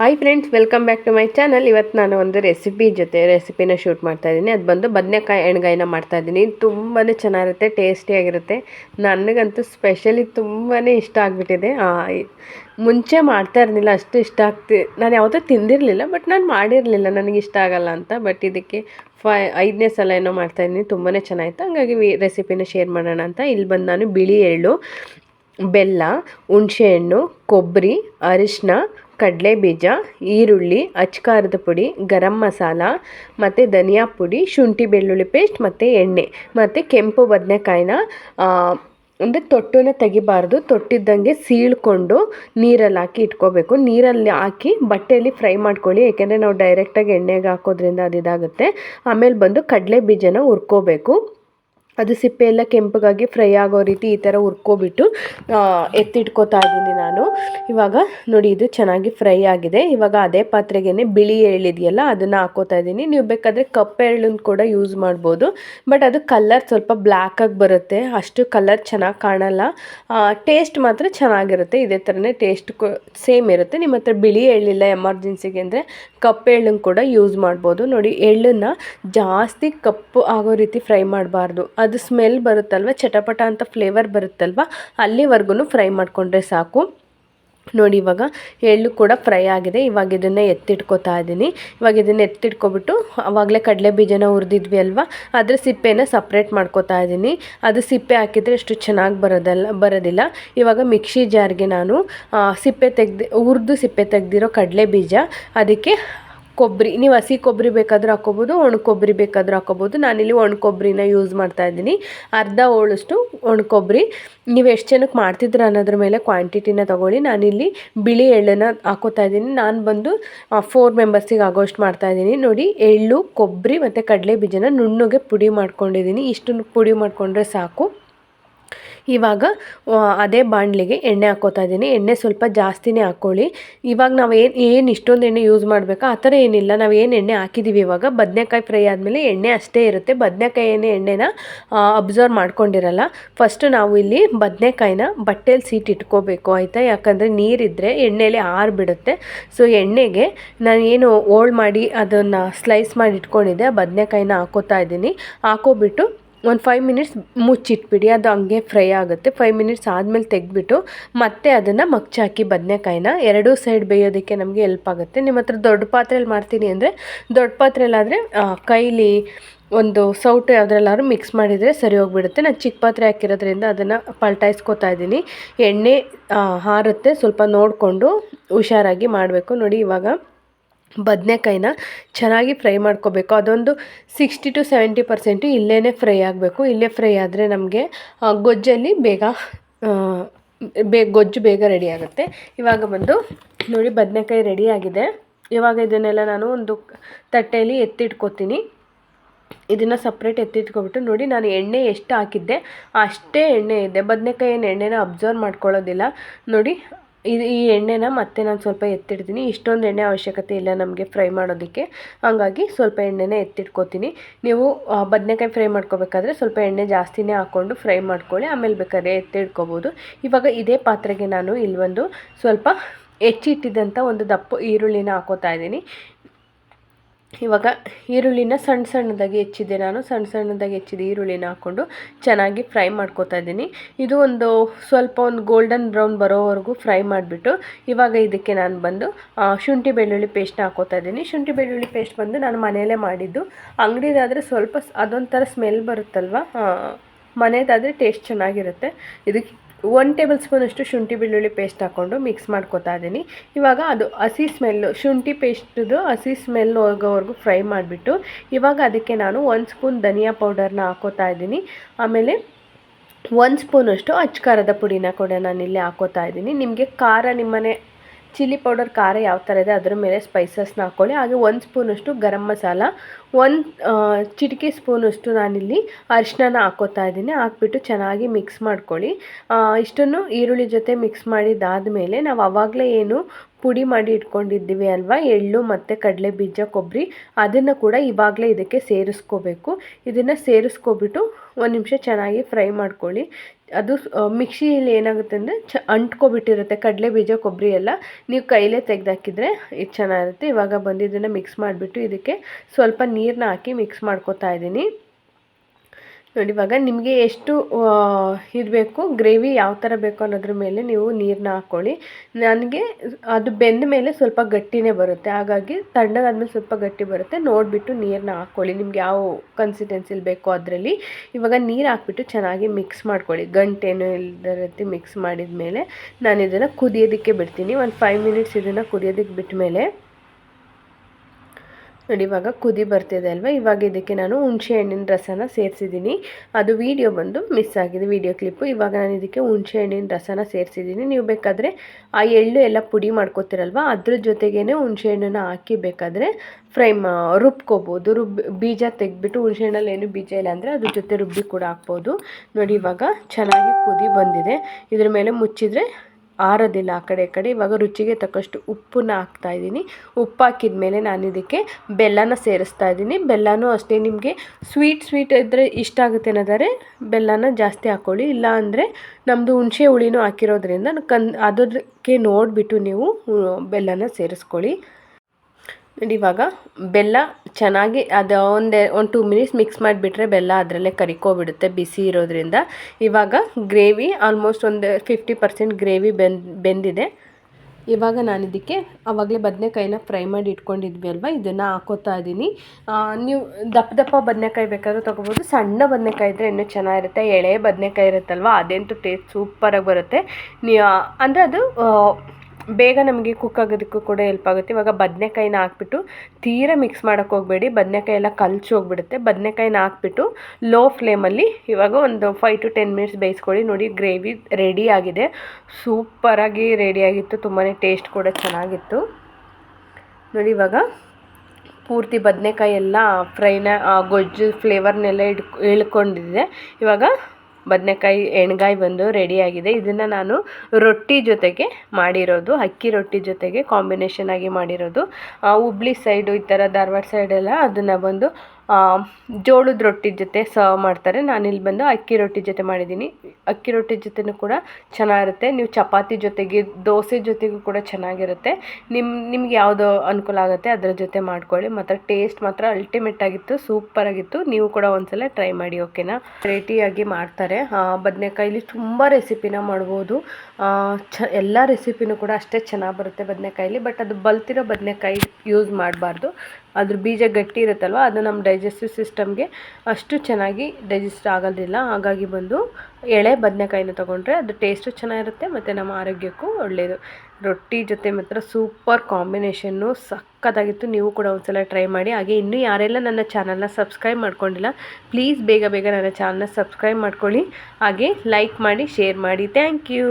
Hi friends welcome back to my channel ಇವತ್ತು ನಾನು ಒಂದು ರೆಸಿಪಿ ಜೊತೆ ರೆಸಿಪಿನ ಶೂಟ್ ಮಾಡ್ತಾ ಇದ್ದೀನಿ. ಅದು ಬಂದು ಬದನೆಕಾಯಿ ಎಣ್ಗಾಯಿನ ಮಾಡ್ತಾ ಇದ್ದೀನಿ. ತುಂಬಾ ಚೆನ್ನಾಗಿರುತ್ತೆ ಟೇಸ್ಟಿಯಾಗಿರುತ್ತೆ ನನಗಂತೂ ಸ್ಪೆಷಲಿ ತುಂಬಾ ಇಷ್ಟ ಆಗಿಬಿಟ್ಟಿದೆ. ಮುಂಚೆ ಮಾಡ್ತಾ ಇರಲಿಲ್ಲ, ಅಷ್ಟು ಇಷ್ಟ ಆಗ್ತಿ, ನಾನು ಯಾವುದೋ ತಿಂದಿರಲಿಲ್ಲ ಬಟ್ ನಾನು ಮಾಡಿರಲಿಲ್ಲ. ನನಗೆ ಇಷ್ಟ ಆಗಲ್ಲ ಅಂತ ಬಟ್ ಇದಕ್ಕೆ ಫೈ, ಐದನೇ ಸಲ ಏನೋ ಮಾಡ್ತಾಯಿದ್ದೀನಿ ತುಂಬಾ ಚೆನ್ನಾಗಿತ್ತು. ಹಂಗಾಗಿ ರೆಸಿಪಿನ ಶೇರ್ ಮಾಡೋಣ ಅಂತ. ಇಲ್ಲಿ ಬಂದು ನಾನು ಬಿಳಿ ಎಳ್ಳು, ಬೆಲ್ಲ ಹುಣಸೆಹಣ್ಣು ಕೊಬ್ಬರಿ ಅರಿಶಿನ ಕಡಲೆ ಬೀಜ ಈರುಳ್ಳಿ, ಅಚ್ಕಾರದ ಪುಡಿ, ಗರಂ ಮಸಾಲ ಮತ್ತು ಧನಿಯಾ ಪುಡಿ, ಶುಂಠಿ ಬೆಳ್ಳುಳ್ಳಿ ಪೇಸ್ಟ್ ಮತ್ತು ಎಣ್ಣೆ ಮತ್ತು ಕೆಂಪು ಬದನೆಕಾಯಿನ ಅಂದರೆ ತೊಟ್ಟನ್ನು ತೆಗಿಬಾರ್ದು. ತೊಟ್ಟಿದ್ದಂಗೆ ಸೀಳ್ಕೊಂಡು ನೀರಲ್ಲಿ ಹಾಕಿ ಇಟ್ಕೋಬೇಕು. ನೀರಲ್ಲಿ ಹಾಕಿ ಬಟ್ಟೆಯಲ್ಲಿ ಫ್ರೈ ಮಾಡ್ಕೊಳ್ಳಿ. ಏಕೆಂದರೆ ನಾವು ಡೈರೆಕ್ಟಾಗಿ ಎಣ್ಣೆಗೆ ಹಾಕೋದ್ರಿಂದ ಅದು ಇದಾಗುತ್ತೆ ಆಮೇಲೆ ಬಂದು ಕಡಲೆ ಬೀಜನ ಹುರ್ಕೋಬೇಕು. ಅದು ಸಿಪ್ಪೆ ಎಲ್ಲ ಕೆಂಪಗಾಗಿ ಫ್ರೈ ಆಗೋ ರೀತಿ ಈ ಥರ ಹುರ್ಕೊಬಿಟ್ಟು ಎತ್ತಿಟ್ಕೋತಾ ಇದ್ದೀನಿ ನಾನು. ಇವಾಗ ನೋಡಿ, ಇದು ಚೆನ್ನಾಗಿ ಫ್ರೈ ಆಗಿದೆ. ಇವಾಗ ಅದೇ ಪಾತ್ರೆಗೆ ಬಿಳಿ ಎಳ್ಳಿದೆಯಲ್ಲ ಅದನ್ನು ಹಾಕೋತಾ ಇದ್ದೀನಿ. ನೀವು ಬೇಕಾದರೆ ಕಪ್ಪೆ ಎಳ್ಳನ್ನು ಕೂಡ ಯೂಸ್ ಮಾಡ್ಬೋದು. ಬಟ್ ಅದು ಕಲರ್ ಸ್ವಲ್ಪ ಬ್ಲ್ಯಾಕಾಗಿ ಬರುತ್ತೆ. ಅಷ್ಟು ಕಲರ್ ಚೆನ್ನಾಗಿ ಕಾಣಲ್ಲ. ಟೇಸ್ಟ್ ಮಾತ್ರ ಚೆನ್ನಾಗಿರುತ್ತೆ. ಇದೇ ಥರನೇ ಟೇಸ್ಟ್ ಸೇಮ್ ಇರುತ್ತೆ. ನಿಮ್ಮ ಹತ್ರ ಬಿಳಿ ಎಳ್ಳಿಲ್ಲ ಎಮರ್ಜೆನ್ಸಿಗೆ ಅಂದರೆ ಕಪ್ಪು ಎಳ್ಳನ್ನು ಕೂಡ ಯೂಸ್ ಮಾಡ್ಬೋದು. ನೋಡಿ, ಎಳ್ಳನ್ನು ಜಾಸ್ತಿ ಕಪ್ಪು ಆಗೋ ರೀತಿ ಫ್ರೈ ಮಾಡಬಾರ್ದು. ಅದು ಸ್ಮೆಲ್ ಬರುತ್ತಲ್ವ? ಚಟಪಟ ಅಂತ ಫ್ಲೇವರ್ ಬರುತ್ತಲ್ವ? ಅಲ್ಲಿವರೆಗೂ ಫ್ರೈ ಮಾಡಿಕೊಂಡ್ರೆ ಸಾಕು. ನೋಡಿ ಇವಾಗ ಎಳ್ಳು ಕೂಡ ಫ್ರೈ ಆಗಿದೆ. ಇವಾಗ ಇದನ್ನು ಎತ್ತಿಟ್ಕೋತಾ ಇದ್ದೀನಿ ಇವಾಗ ಇದನ್ನು ಎತ್ತಿಟ್ಕೊಬಿಟ್ಟು ಅವಾಗಲೇ ಕಡಲೆ ಬೀಜನ ಹುರಿದಿದ್ವಿ ಅಲ್ವಾ? ಅದ್ರ ಸಿಪ್ಪೆನ ಸಪ್ರೇಟ್ ಮಾಡ್ಕೋತಾ ಇದ್ದೀನಿ ಅದು ಸಿಪ್ಪೆ ಹಾಕಿದರೆ ಅಷ್ಟು ಚೆನ್ನಾಗಿ ಬರೋದಲ್ಲ, ಬರೋದಿಲ್ಲ. ಇವಾಗ ಮಿಕ್ಸಿ ಜಾರ್ಗೆ ನಾನು ಸಿಪ್ಪೆ ತೆಗ್ದು, ಹುರಿದು ಸಿಪ್ಪೆ ತೆಗ್ದಿರೋ ಕಡಲೆ ಬೀಜ, ಅದಕ್ಕೆ ಕೊಬ್ಬರಿ, ನೀವು ಹಸಿ ಕೊಬ್ಬರಿ ಬೇಕಾದರೂ ಹಾಕ್ಕೋಬೋದು, ಒಣ ಕೊಬ್ಬರಿ ಬೇಕಾದರೂ ಹಾಕ್ಕೋಬೋದು. ನಾನಿಲ್ಲಿ ಒಣ ಕೊಬ್ಬರಿನ ಯೂಸ್ ಮಾಡ್ತಾ ಇದ್ದೀನಿ. ಅರ್ಧ ಹೋಳಷ್ಟು ಒಣ ಕೊಬ್ಬರಿ. ನೀವು ಎಷ್ಟು ಜನಕ್ಕೆ ಮಾಡ್ತಿದ್ರ ಅನ್ನೋದ್ರ ಮೇಲೆ ಕ್ವಾಂಟಿಟಿನ ತೊಗೊಳ್ಳಿ. ನಾನಿಲ್ಲಿ ಬಿಳಿ ಎಳ್ಳನ್ನು ಹಾಕೋತಾ ಇದ್ದೀನಿ. ನಾನು ಬಂದು ಫೋರ್ ಮೆಂಬರ್ಸಿಗೆ ಆಗೋಷ್ಟು ಮಾಡ್ತಾಯಿದ್ದೀನಿ ನೋಡಿ, ಎಳ್ಳು, ಕೊಬ್ಬರಿ ಮತ್ತು ಕಡಲೆ ಬೀಜನ ನುಣ್ಣಗೆ ಪುಡಿ ಮಾಡ್ಕೊಂಡಿದ್ದೀನಿ. ಇಷ್ಟನ್ನು ಪುಡಿ ಮಾಡಿಕೊಂಡ್ರೆ ಸಾಕು. ಇವಾಗ ಅದೇ ಬಾಣಲಿಗೆ ಎಣ್ಣೆ ಹಾಕೋತಾ ಇದ್ದೀನಿ. ಎಣ್ಣೆ ಸ್ವಲ್ಪ ಜಾಸ್ತಿನೇ ಹಾಕ್ಕೊಳ್ಳಿ ಇವಾಗ ನಾವು ಏನು ಏನು ಇಷ್ಟೊಂದು ಎಣ್ಣೆ ಯೂಸ್ ಮಾಡಬೇಕಾ? ಆ ಥರ ಏನಿಲ್ಲ. ನಾವು ಏನು ಎಣ್ಣೆ ಹಾಕಿದ್ದೀವಿ ಇವಾಗ? ಬದನೆಕಾಯಿ ಫ್ರೈ ಆದಮೇಲೆ ಎಣ್ಣೆ ಅಷ್ಟೇ ಇರುತ್ತೆ. ಬದನೆಕಾಯಿ ಏನೇ ಎಣ್ಣೆನ ಅಬ್ಸರ್ವ್ ಮಾಡ್ಕೊಂಡಿರಲ್ಲ. ಫಸ್ಟ್ ನಾವು ಇಲ್ಲಿ ಬದನೆಕಾಯಿನ ಬಟ್ಟೆಲಿ ಸೀಟ್ ಇಟ್ಕೋಬೇಕು. ಆಯಿತಾ? ಯಾಕಂದರೆ ನೀರಿದ್ದರೆ ಎಣ್ಣೆಲಿ ಆರಿಬಿಡುತ್ತೆ. ಸೊ ಎಣ್ಣೆಗೆ ನಾನು ಏನು ಓಲ್ಡ್ ಮಾಡಿ ಅದನ್ನು ಸ್ಲೈಸ್ ಮಾಡಿ ಇಟ್ಕೊಂಡಿದ್ದೆ. ಬದನೆಕಾಯಿನ ಹಾಕೋತಾ ಇದ್ದೀನಿ. ಹಾಕೋಬಿಟ್ಟು ಒಂದು ಫೈವ್ ಮಿನಿಟ್ಸ್ ಮುಚ್ಚಿಟ್ಬಿಡಿ, ಅದು ಹಂಗೆ ಫ್ರೈ ಆಗುತ್ತೆ. ಫೈವ್ ಮಿನಿಟ್ಸ್ ಆದಮೇಲೆ ತೆಗೆದ್ಬಿಟ್ಟು ಮತ್ತೆ ಅದನ್ನು ಮಗ್ಚಾಕಿ ಬದನೆಕಾಯಿನ ಎರಡೂ ಸೈಡ್ ಬೇಯೋದಕ್ಕೆ ನಮಗೆ ಹೆಲ್ಪ್ ಆಗುತ್ತೆ. ನಿಮ್ಮ ಹತ್ರ ದೊಡ್ಡ ಪಾತ್ರೆಯಲ್ಲಿ ಮಾಡ್ತೀನಿ ಅಂದರೆ, ದೊಡ್ಡ ಪಾತ್ರೆಯಲ್ಲಾದರೆ ಕೈಲಿ ಒಂದು ಸೌಟು ಯಾವುದ್ರಲ್ಲಾದ್ರೂ ಮಿಕ್ಸ್ ಮಾಡಿದರೆ ಸರಿ ಹೋಗ್ಬಿಡುತ್ತೆ. ನಾನು ಚಿಕ್ಕ ಪಾತ್ರೆ ಹಾಕಿರೋದ್ರಿಂದ ಅದನ್ನು ಪಲ್ಟಾಯಿಸ್ಕೊತಾ ಇದ್ದೀನಿ. ಎಣ್ಣೆ ಹಾರುತ್ತೆ. ಸ್ವಲ್ಪ ನೋಡಿಕೊಂಡು ಹುಷಾರಾಗಿ ಮಾಡಬೇಕು. ನೋಡಿ ಇವಾಗ ಬದನೆಕಾಯಿನ ಚೆನ್ನಾಗಿ ಫ್ರೈ ಮಾಡ್ಕೋಬೇಕು. ಅದೊಂದು ಸಿಕ್ಸ್ಟಿ ಟು ಸೆವೆಂಟಿ ಪರ್ಸೆಂಟು ಇಲ್ಲೇ ಫ್ರೈ ಆಗಬೇಕು. ಇಲ್ಲೇ ಫ್ರೈ ಆದರೆ ನಮಗೆ ಗೊಜ್ಜಲ್ಲಿ ಬೇಗ ಬೇ, ಗೊಜ್ಜು ಬೇಗ ರೆಡಿ ಆಗುತ್ತೆ. ಇವಾಗ ಬಂದು ನೋಡಿ ಬದನೆಕಾಯಿ ರೆಡಿಯಾಗಿದೆ ಇವಾಗ ಇದನ್ನೆಲ್ಲ ನಾನು ಒಂದು ತಟ್ಟೆಯಲ್ಲಿ ಎತ್ತಿಟ್ಕೋತೀನಿ. ಇದನ್ನು ಸಪ್ರೇಟ್ ಎತ್ತಿಟ್ಕೊಬಿಟ್ಟು ನೋಡಿ ನಾನು ಎಣ್ಣೆ ಎಷ್ಟು ಹಾಕಿದ್ದೆ. ಅಷ್ಟೇ ಎಣ್ಣೆ ಇದೆ. ಬದನೆಕಾಯಿ ಏನು ಎಣ್ಣೆನ ಅಬ್ಸರ್ವ್ ಮಾಡ್ಕೊಳ್ಳೋದಿಲ್ಲ. ನೋಡಿ ಇದು ಈ ಎಣ್ಣೆನ ಮತ್ತೆ ನಾನು ಸ್ವಲ್ಪ ಎತ್ತಿಡ್ತೀನಿ. ಇಷ್ಟೊಂದು ಎಣ್ಣೆ ಅವಶ್ಯಕತೆ ಇಲ್ಲ ನಮಗೆ ಫ್ರೈ ಮಾಡೋದಕ್ಕೆ. ಹಾಗಾಗಿ ಸ್ವಲ್ಪ ಎಣ್ಣೆನ ಎತ್ತಿಟ್ಕೋತೀನಿ. ನೀವು ಬದನೆಕಾಯಿ ಫ್ರೈ ಮಾಡ್ಕೋಬೇಕಾದ್ರೆ ಸ್ವಲ್ಪ ಎಣ್ಣೆ ಜಾಸ್ತಿನೇ ಹಾಕ್ಕೊಂಡು ಫ್ರೈ ಮಾಡ್ಕೊಳ್ಳಿ. ಆಮೇಲೆ ಬೇಕಾದ್ರೆ ಎತ್ತಿಡ್ಕೋಬೋದು ಇವಾಗ ಇದೇ ಪಾತ್ರೆಗೆ ನಾನು ಇಲ್ಲಿ ಒಂದು ಸ್ವಲ್ಪ ಹೆಚ್ಚಿಟ್ಟಿದ್ದಂಥ ಒಂದು ದಪ್ಪ ಈರುಳ್ಳಿನ ಹಾಕೋತಾ ಇದ್ದೀನಿ. ಇವಾಗ ಈರುಳ್ಳಿನ ಸಣ್ಣ ಸಣ್ಣದಾಗಿ ಹೆಚ್ಚಿದೆ ನಾನು. ಸಣ್ಣ ಸಣ್ಣದಾಗಿ ಹೆಚ್ಚಿದೆ ಈರುಳ್ಳಿನ ಹಾಕ್ಕೊಂಡು ಚೆನ್ನಾಗಿ ಫ್ರೈ ಮಾಡ್ಕೋತಾ ಇದ್ದೀನಿ. ಇದು ಒಂದು ಸ್ವಲ್ಪ ಒಂದು ಗೋಲ್ಡನ್ ಬ್ರೌನ್ ಬರೋವರೆಗೂ ಫ್ರೈ ಮಾಡಿಬಿಟ್ಟು ಇವಾಗ ಇದಕ್ಕೆ ನಾನು ಬಂದು ಶುಂಠಿ ಬೆಳ್ಳುಳ್ಳಿ ಪೇಸ್ಟ್ನ ಹಾಕೋತಾ ಇದ್ದೀನಿ. ಶುಂಠಿ ಬೆಳ್ಳುಳ್ಳಿ ಪೇಸ್ಟ್ ಬಂದು ನಾನು ಮನೆಯಲ್ಲೇ ಮಾಡಿದ್ದು. ಅಂಗಡಿದಾದರೆ ಸ್ವಲ್ಪ ಅದೊಂಥರ ಸ್ಮೆಲ್ ಬರುತ್ತಲ್ವ? ಮನೆಯದಾದರೆ ಟೇಸ್ಟ್ ಚೆನ್ನಾಗಿರುತ್ತೆ. ಇದಕ್ಕೆ ಒನ್ ಟೇಬಲ್ ಸ್ಪೂನಷ್ಟು ಶುಂಠಿ ಬೆಳ್ಳುಳ್ಳಿ ಪೇಸ್ಟ್ ಹಾಕ್ಕೊಂಡು ಮಿಕ್ಸ್ ಮಾಡ್ಕೊತಾ ಇದ್ದೀನಿ. ಇವಾಗ ಅದು ಹಸಿ ಸ್ಮೆಲ್ಲು ಶುಂಠಿ ಪೇಸ್ಟ್ದು ಹಸಿ ಸ್ಮೆಲ್ ಹೋಗೋವರೆಗೂ ಫ್ರೈ ಮಾಡಿಬಿಟ್ಟು ಇವಾಗ ಅದಕ್ಕೆ ನಾನು ಒಂದು ಸ್ಪೂನ್ ಧನಿಯಾ ಪೌಡರ್ನ ಹಾಕೋತಾ ಇದ್ದೀನಿ. ಆಮೇಲೆ ಒಂದು ಸ್ಪೂನಷ್ಟು ಖಾರದ ಪುಡಿನ ಕೂಡ ನಾನು ಇಲ್ಲಿ ಹಾಕೋತಾ ಇದ್ದೀನಿ. ನಿಮಗೆ ಖಾರ ನಿಮ್ಮನೆ ಚಿಲ್ಲಿ ಪೌಡರ್ ಖಾರ ಯಾವ ಥರ ಇದೆ ಅದರ ಮೇಲೆ ಸ್ಪೈಸಸ್ನ ಹಾಕ್ಕೊಳ್ಳಿ. ಹಾಗೆ ಒಂದು ಸ್ಪೂನಷ್ಟು ಗರಂ ಮಸಾಲ, ಒಂದು ಚಿಟಿಕೆ ಸ್ಪೂನಷ್ಟು ನಾನಿಲ್ಲಿ ಅರಿಶಿನ ಹಾಕೋತಾ ಇದ್ದೀನಿ. ಹಾಕ್ಬಿಟ್ಟು ಚೆನ್ನಾಗಿ ಮಿಕ್ಸ್ ಮಾಡ್ಕೊಳ್ಳಿ. ಇಷ್ಟನ್ನು ಈರುಳ್ಳಿ ಜೊತೆ ಮಿಕ್ಸ್ ಮಾಡಿದ್ದಾದಮೇಲೆ ನಾವು ಆವಾಗಲೇ ಏನು ಪುಡಿ ಮಾಡಿ ಇಟ್ಕೊಂಡಿದ್ದೀವಿ ಅಲ್ವಾ? ಎಳ್ಳು ಮತ್ತು ಕಡಲೆ ಬೀಜ ಕೊಬ್ಬರಿ ಅದನ್ನು ಕೂಡ ಇವಾಗಲೇ ಇದಕ್ಕೆ ಸೇರಿಸ್ಕೋಬೇಕು. ಇದನ್ನು ಸೇರಿಸ್ಕೊಬಿಟ್ಟು ಒಂದು ನಿಮಿಷ ಚೆನ್ನಾಗಿ ಫ್ರೈ ಮಾಡ್ಕೊಳ್ಳಿ. ಅದು ಮಿಕ್ಸಿಯಲ್ಲಿ ಏನಾಗುತ್ತೆ ಅಂದರೆ ಚ, ಅಂಟ್ಕೊಬಿಟ್ಟಿರುತ್ತೆ ಕಡಲೆ ಬೀಜ, ಕೊಬ್ಬರಿ ಎಲ್ಲ. ನೀವು ಕೈಲೇ ತೆಗೆದಾಕಿದ್ರೆ ಇದು ಚೆನ್ನಾಗಿರುತ್ತೆ. ಇವಾಗ ಬಂದಿದ್ದನ್ನು ಮಿಕ್ಸ್ ಮಾಡಿಬಿಟ್ಟು ಇದಕ್ಕೆ ಸ್ವಲ್ಪ ನೀರನ್ನ ಹಾಕಿ ಮಿಕ್ಸ್ ಮಾಡ್ಕೊತಾ ಇದ್ದೀನಿ. ನೋಡಿ, ಇವಾಗ ನಿಮಗೆ ಎಷ್ಟು ಇರಬೇಕು ಬೇಕು, ಗ್ರೇವಿ ಯಾವ ಥರ ಬೇಕು ಅನ್ನೋದ್ರ ಮೇಲೆ ನೀವು ನೀರನ್ನ ಹಾಕ್ಕೊಳ್ಳಿ ನನಗೆ ಅದು ಬೆಂದ ಮೇಲೆ ಸ್ವಲ್ಪ ಗಟ್ಟಿನೇ ಬರುತ್ತೆ. ಹಾಗಾಗಿ ತಣ್ಣಗಾದ್ಮೇಲೆ ಸ್ವಲ್ಪ ಗಟ್ಟಿ ಬರುತ್ತೆ. ನೋಡಿಬಿಟ್ಟು ನೀರನ್ನ ಹಾಕ್ಕೊಳ್ಳಿ ನಿಮ್ಗೆ ಯಾವ ಕನ್ಸಿಸ್ಟೆನ್ಸಿಲಿ ಬೇಕೋ ಅದರಲ್ಲಿ. ಇವಾಗ ನೀರು ಹಾಕ್ಬಿಟ್ಟು ಚೆನ್ನಾಗಿ ಮಿಕ್ಸ್ ಮಾಡ್ಕೊಳ್ಳಿ. ಗಂಟೇನು ಇಲ್ಲದ ರೀತಿ ಮಿಕ್ಸ್ ಮಾಡಿದ ಮೇಲೆ ನಾನು ಇದನ್ನು ಕುದಿಯೋದಕ್ಕೆ ಬಿಡ್ತೀನಿ. ಒಂದು ಫೈವ್ ಮಿನಿಟ್ಸ್ ಇದನ್ನು ಕುದಿಯೋದಕ್ಕೆ ಬಿಟ್ಟ ಮೇಲೆ ನೋಡಿ, ಇವಾಗ ಕುದಿ ಬರ್ತಿದೆ ಅಲ್ವಾ? ಇವಾಗ ಇದಕ್ಕೆ ನಾನು ಹುಣಸೆ ಹಣ್ಣಿನ ರಸನ ಸೇರಿಸಿದ್ದೀನಿ. ಅದು ವಿಡಿಯೋ ಬಂದು ಮಿಸ್ ಆಗಿದೆ ವಿಡಿಯೋ ಕ್ಲಿಪ್ಪು ಇವಾಗ ನಾನು ಇದಕ್ಕೆ ಹುಣಸೆ ಹಣ್ಣಿನ ರಸನ ಸೇರಿಸಿದ್ದೀನಿ. ನೀವು ಬೇಕಾದರೆ ಆ ಎಳ್ಳು ಎಲ್ಲ ಪುಡಿ ಮಾಡ್ಕೋತಿರಲ್ವ? ಅದ್ರ ಜೊತೆಗೇ ಹುಣಸೆ ಹಣ್ಣನ್ನು ಹಾಕಿ ಬೇಕಾದರೆ ಫ್ರೈ ಮಾ, ರುಬ್ಕೋಬೋದು. ರುಬ್, ಬೀಜ ತೆಗೆದ್ಬಿಟ್ಟು ಹುಣಸೆ ಹಣ್ಣಲ್ಲಿ ಏನು ಬೀಜ ಇಲ್ಲ ಅಂದರೆ ಅದ್ರ ಜೊತೆ ರುಬ್ಬಿ ಕೂಡ ಹಾಕ್ಬೋದು. ನೋಡಿ, ಇವಾಗ ಚೆನ್ನಾಗಿ ಕುದಿ ಬಂದಿದೆ. ಇದ್ರ ಮೇಲೆ ಮುಚ್ಚಿದರೆ ಆರೋದಿಲ್ಲ ಆ ಕಡೆ ಈ ಕಡೆ. ಇವಾಗ ರುಚಿಗೆ ತಕ್ಕಷ್ಟು ಉಪ್ಪನ್ನ ಹಾಕ್ತಾ ಇದ್ದೀನಿ. ಉಪ್ಪು ಹಾಕಿದ ಮೇಲೆ ನಾನು ಇದಕ್ಕೆ ಬೆಲ್ಲನ ಸೇರಿಸ್ತಾ ಇದ್ದೀನಿ. ಬೆಲ್ಲನೂ ಅಷ್ಟೇ. ನಿಮಗೆ ಸ್ವೀಟ್ ಸ್ವೀಟ್ ಇದ್ದರೆ ಇಷ್ಟ ಆಗುತ್ತೆ ಅನ್ನೋದಾದ್ರೆ ಬೆಲ್ಲನ ಜಾಸ್ತಿ ಹಾಕ್ಕೊಳ್ಳಿ ಇಲ್ಲ ಅಂದರೆ ನಮ್ಮದು ಹುಣಸೆ ಹುಳಿನೂ ಹಾಕಿರೋದ್ರಿಂದ ಕನ್, ಅದಕ್ಕೆ ನೋಡಿಬಿಟ್ಟು ನೀವು ಬೆಲ್ಲನ ಸೇರಿಸ್ಕೊಳ್ಳಿ. ನೋಡಿ, ಇವಾಗ ಬೆಲ್ಲ ಚೆನ್ನಾಗಿ ಅದು ಒಂದೇ, ಒಂದು ಟೂ ಮಿನಿಟ್ಸ್ ಮಿಕ್ಸ್ ಮಾಡಿಬಿಟ್ರೆ ಬೆಲ್ಲ ಅದರಲ್ಲೇ ಕರಿಕೋಬಿಡುತ್ತೆ, ಬಿಸಿ ಇರೋದ್ರಿಂದ. ಇವಾಗ ಗ್ರೇವಿ ಆಲ್ಮೋಸ್ಟ್ ಒಂದು ಫಿಫ್ಟಿ ಪರ್ಸೆಂಟ್ ಗ್ರೇವಿ ಬೆಂದ್ ಬೆಂದಿದೆ. ಇವಾಗ ನಾನು ಇದಕ್ಕೆ ಆವಾಗಲೇ ಬದನೆಕಾಯಿನ ಫ್ರೈ ಮಾಡಿ ಇಟ್ಕೊಂಡಿದ್ವಿ ಅಲ್ವಾ? ಇದನ್ನು ಹಾಕೋತಾ ಇದ್ದೀನಿ ನೀವು ದಪ್ಪ ದಪ್ಪ ಬದನೆಕಾಯಿ ಬೇಕಾದರೂ ತೊಗೋಬೋದು. ಸಣ್ಣ ಬದನೆಕಾಯಿ ಇದ್ದರೆ ಇನ್ನೂ ಚೆನ್ನಾಗಿರುತ್ತೆ. ಎಳೆ ಬದನೆಕಾಯಿ ಇರುತ್ತಲ್ವ, ಅದಂತೂ ಟೇಸ್ಟ್ ಸೂಪರಾಗಿ ಬರುತ್ತೆ. ನೀವು ಅಂದರೆ ಅದು ಬೇಗ ನಮಗೆ ಕುಕ್ ಆಗೋದಕ್ಕೂ ಕೂಡ ಹೆಲ್ಪ್ ಆಗುತ್ತೆ. ಇವಾಗ ಬದನೆಕಾಯಿನ ಹಾಕ್ಬಿಟ್ಟು ತೀರಾ ಮಿಕ್ಸ್ ಮಾಡೋಕ್ಕೆ ಹೋಗಬೇಡಿ. ಬದನೆಕಾಯಿ ಎಲ್ಲ ಕಲ್ಚಿ ಹೋಗ್ಬಿಡುತ್ತೆ. ಬದನೆಕಾಯಿನ ಹಾಕ್ಬಿಟ್ಟು ಲೋ ಫ್ಲೇಮಲ್ಲಿ ಇವಾಗ ಒಂದು ಫೈವ್ ಟು ಟೆನ್ ಮಿನಿಟ್ಸ್ ಬೇಯಿಸ್ಕೊಳ್ಳಿ. ನೋಡಿ ಗ್ರೇವಿ ರೆಡಿ ಆಗಿದೆ. ಸೂಪರಾಗಿ ರೆಡಿಯಾಗಿತ್ತು ತುಂಬಾ ಟೇಸ್ಟ್ ಕೂಡ ಚೆನ್ನಾಗಿತ್ತು. ನೋಡಿ ಇವಾಗ ಪೂರ್ತಿ ಬದನೆಕಾಯಿ ಎಲ್ಲ ಫ್ರೈನ ಗೊಜ್ಜು ಫ್ಲೇವರ್ನೆಲ್ಲ ಇಡ್ ಇಳ್ಕೊಂಡಿದೆ ಇವಾಗ ಬದನೆಕಾಯಿ, ಎಣ್ಗಾಯಿ ಬಂದು ರೆಡಿಯಾಗಿದೆ ಇದನ್ನು ನಾನು ರೊಟ್ಟಿ ಜೊತೆಗೆ ಮಾಡಿರೋದು, ಅಕ್ಕಿ ರೊಟ್ಟಿ ಜೊತೆಗೆ ಕಾಂಬಿನೇಷನ್ ಆಗಿ ಮಾಡಿರೋದು. ಹುಬ್ಳಿ ಸೈಡು ಈ ಥರ ಧಾರವಾಡ ಸೈಡೆಲ್ಲ ಅದನ್ನು ಬಂದು ಜೋಳದ ರೊಟ್ಟಿ ಜೊತೆ ಸರ್ವ್ ಮಾಡ್ತಾರೆ. ನಾನಿಲ್ಲಿ ಬಂದು ಅಕ್ಕಿ ರೊಟ್ಟಿ ಜೊತೆ ಮಾಡಿದ್ದೀನಿ. ಅಕ್ಕಿ ರೊಟ್ಟಿ ಜೊತೆನೂ ಕೂಡ ಚೆನ್ನಾಗಿರುತ್ತೆ. ನೀವು ಚಪಾತಿ ಜೊತೆಗೆ, ದೋಸೆ ಜೊತೆಗೂ ಕೂಡ ಚೆನ್ನಾಗಿರುತ್ತೆ. ನಿಮ್ಮ ನಿಮ್ಗೆ ಯಾವುದು ಅನುಕೂಲ ಆಗುತ್ತೆ ಅದರ ಜೊತೆ ಮಾಡ್ಕೊಳ್ಳಿ. ಮಾತ್ರ ಟೇಸ್ಟ್ ಮಾತ್ರ ಅಲ್ಟಿಮೇಟ್ ಆಗಿತ್ತು ಸೂಪರ್ ಆಗಿತ್ತು. ನೀವು ಕೂಡ ಒಂದ್ಸಲ ಟ್ರೈ ಮಾಡಿ ಓಕೆನಾ ವೆರೈಟಿಯಾಗಿ ಮಾಡ್ತಾರೆ. ಬದನೆಕಾಯಿಲಿ ತುಂಬ ರೆಸಿಪಿನ ಮಾಡ್ಬೋದು. ಚ, ಎಲ್ಲ ರೆಸಿಪಿನೂ ಕೂಡ ಅಷ್ಟೇ ಚೆನ್ನಾಗಿ ಬರುತ್ತೆ ಬದನೆಕಾಯಿಲಿ. ಬಟ್ ಅದು ಬಲ್ತಿರೋ ಬದನೆಕಾಯಿ ಯೂಸ್ ಮಾಡಬಾರ್ದು. ಅದ್ರ ಬೀಜ ಗಟ್ಟಿ ಇರುತ್ತಲ್ವ ಅದು ನಮ್ಮ ಡೈಜೆಸ್ಟಿವ್ ಸಿಸ್ಟಮ್ಗೆ ಅಷ್ಟು ಚೆನ್ನಾಗಿ ಡೈಜೆಸ್ಟ್ ಆಗೋದಿಲ್ಲ ಹಾಗಾಗಿ ಬಂದು ಎಳೆ ಬದನೆಕಾಯಿನ ತೊಗೊಂಡ್ರೆ ಅದು ಟೇಸ್ಟು ಚೆನ್ನಾಗಿರುತ್ತೆ, ಮತ್ತು ನಮ್ಮ ಆರೋಗ್ಯಕ್ಕೂ ಒಳ್ಳೆಯದು ರೊಟ್ಟಿ ಜೊತೆ ಮಾತ್ರ ಸೂಪರ್ ಕಾಂಬಿನೇಷನ್ನು ಸಕ್ಕತ್ತಾಗಿತ್ತು ನೀವು ಕೂಡ ಒಂದ್ಸಲ ಟ್ರೈ ಮಾಡಿ. ಹಾಗೆ ಇನ್ನೂ ಯಾರೆಲ್ಲ ನನ್ನ ಚಾನಲ್ನ ಸಬ್ಸ್ಕ್ರೈಬ್ ಮಾಡ್ಕೊಂಡಿಲ್ಲ ಪ್ಲೀಸ್ ಬೇಗ ಬೇಗ ನನ್ನ ಚಾನಲ್ನ ಸಬ್ಸ್ಕ್ರೈಬ್ ಮಾಡ್ಕೊಳ್ಳಿ. ಹಾಗೆ ಲೈಕ್ ಮಾಡಿ ಶೇರ್ ಮಾಡಿ. Thank you